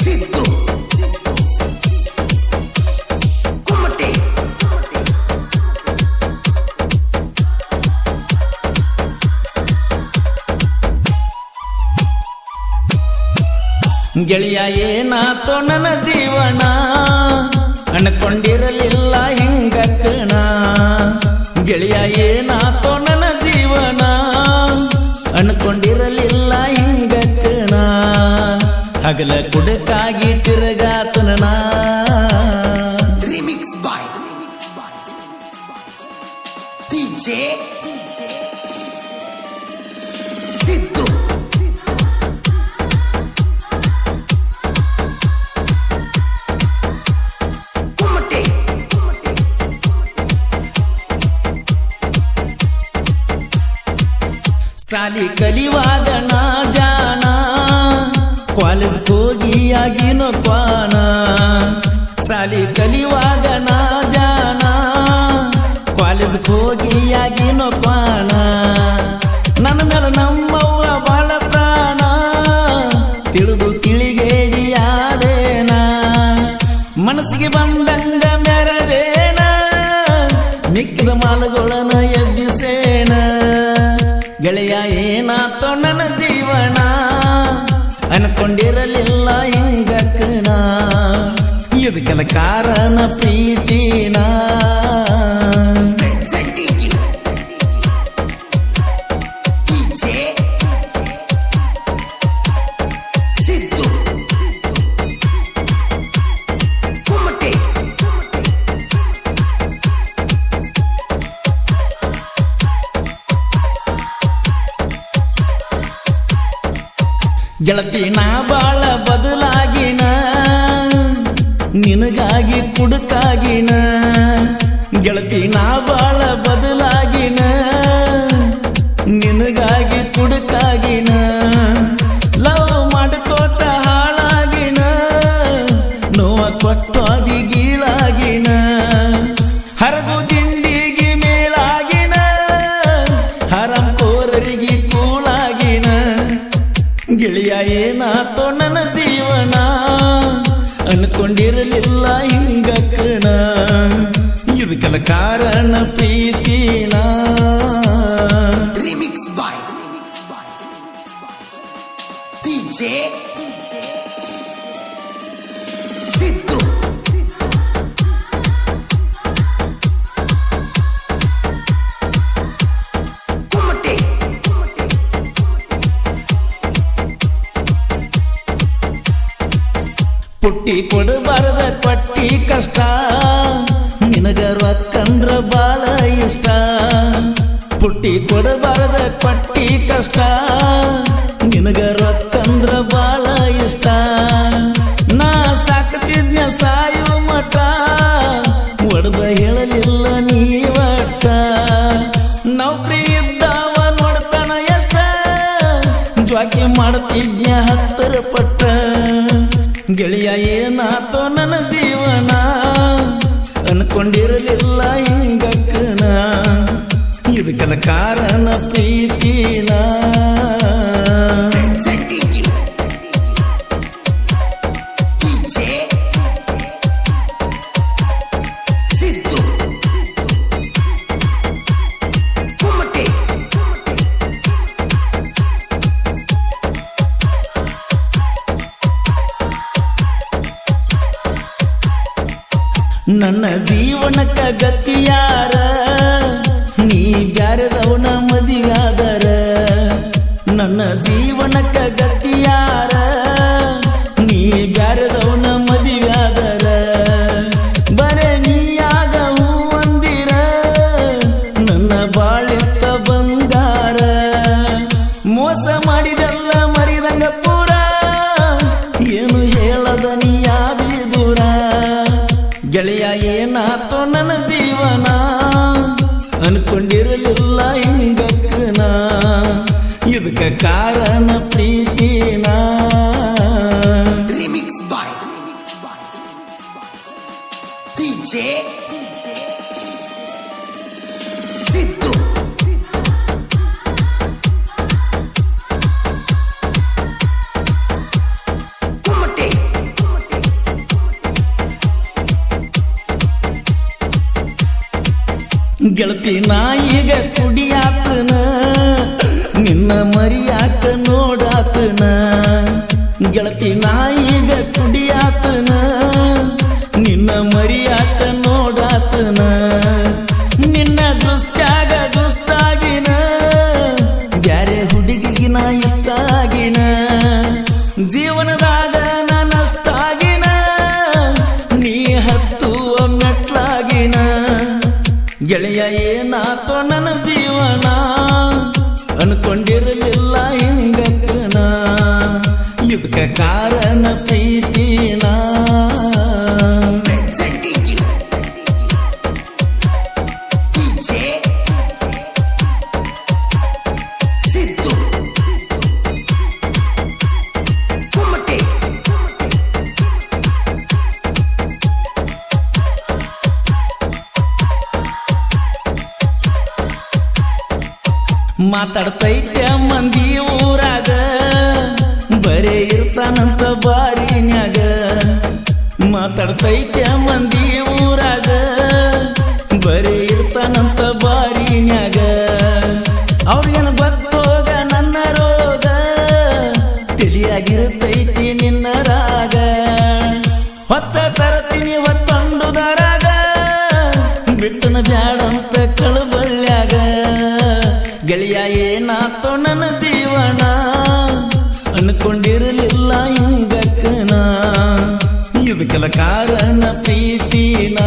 ಸಿದ್ದು ಕುಮಟೆ ಗೆಳೆಯ ಏನಾತೋ ನನ್ನ ಜೀವನ ಹಗಲ ಕುಡಕಾಗಿ ತಿರುಗಾತನ. ರಿಮಿಕ್ಸ್ ಬಾಯ್ ಡಿಜೆ ಸಿದ್ದು ಸಾಲಿ ಕಲಿವಾಗ ನಾ ಕಾಲೇಜ್ ಹೋಗಿ ಆಗಿನೋ ಕ್ವಾನ ಸಾಲಿ ಕಲಿವಾಗ ನಾ ಜಾನ. ಕಾಲೇಜ್ ಹೋಗಿ ಆಗಿನೋ ಕ್ವಾನ ನನ್ನ ಮೇಲೆ ನಮ್ಮವ್ವ ಬಾಳ ಪ್ರಾಣ. ತಿಳಿದು ಮನಸ್ಸಿಗೆ ಬಂದಂಗ ಮೆರದೇನ. ಮಿಕ್ಕಿದ ಮಾಲುಗಳನ್ನ ಅನ್ಕೊಂಡಿರಲಿಲ್ಲ ಹಿಂಗಕ್ಕನ ಇದಕ್ಕೆಲ್ಲ ಕಾರಣ ಪ್ರೀತಿನ. ಗೆಳತಿ ನಾ ಬಾಳ ಬದಲಾಗಿನ. ನಿನಗಾಗಿ ಕುಡುಕಾಗಿನ. ನಾ ಬಾಳ ಬದಲಾಗಿನ. ಗೆಳೆಯ ಏನಾತೋ ನನ್ನ ಜೀವನ ಅನ್ಕೊಂಡಿರಲಿಲ್ಲ ಹಿಂಗಕ್ಕಣ ಇದಕ್ಕೆಲ್ಲ ಕಾರಣ ಪ್ರೀತಿನ? ರಿಮಿಕ್ಸ್ ಬಾಯ್ ಡಿಜೆ ಪುಟ್ಟಿ ಕೊಡಬಾರದ ಪಟ್ಟಿ ಕಷ್ಟ. ನಿನಗ ರೊಕ್ಕಂದ್ರ ಬಾಳ ಇಷ್ಟ. ಪುಟ್ಟಿ ಕೊಡಬಾರದ ಪಟ್ಟಿ ಕಷ್ಟ. ನಿನಗ ರೊಕ್ಕಂದ್ರ ಬಾಳ ಇಷ್ಟ. ನಾ ಸಾಕತಿದ್ನ ಸಾಯುವ ಮಠ. ಒಡಬ ಹೇಳಲಿಲ್ಲ ನೀವಟ್ಟ ನೌಕರಿ ಇದ್ದಾವ ನೋಡ್ತಾನ ಎಷ್ಟ. ಜ್ವಾಕಿ ಮಾಡ್ತಿದ್ಯ ಹತ್ತರ ಪಟ್ಟ. ಗೆಳೆಯ ಏನಾತೋ ನನ್ನ ಜೀವನ ಅನ್ಕೊಂಡಿರಲಿಲ್ಲ ಹಿಂಗಕ್ಕನ ಇದಕ್ಕನ ಕಾರಣ ಪ್ರೀತಿನ. ನನ್ನ ಜೀವನಕ್ಕ ಗತಿಯಾರ ಅನ್ಕೊಂಡಿರಲಿಲ್ಲ ಹಿಂಗಕ್ಕನ ಇದಕ್ಕೆ ಕಾರಣ ಪ್ರೀತಿನ ಸಿದ್ದು ಗೆಳತಿ ನಾಯಿಗ ಕುಡಿಯಾತನ ನಿನ್ನ ಮರಿಯಾಕ ನೋಡಾತನ. ಗೆಳತಿ ನಾಯಿಗ ಕುಡಿಯಾತ ಮಾತಾಡ್ತೈತೆ ಮಂದಿ ಊರಾಗ. ಬರೇ ಇರ್ತಾನಂತ ಬಾರಿನ್ಯಾಗ. ಮಾತಾಡ್ತೈತೆ ಮಂದಿ ಕೇಳಿಲ್ಲ ಇದಕ್ಕನ ಇದಕ್ಕೆಲ್ಲ ಕಾರಣ ಪ್ರೀತಿನ.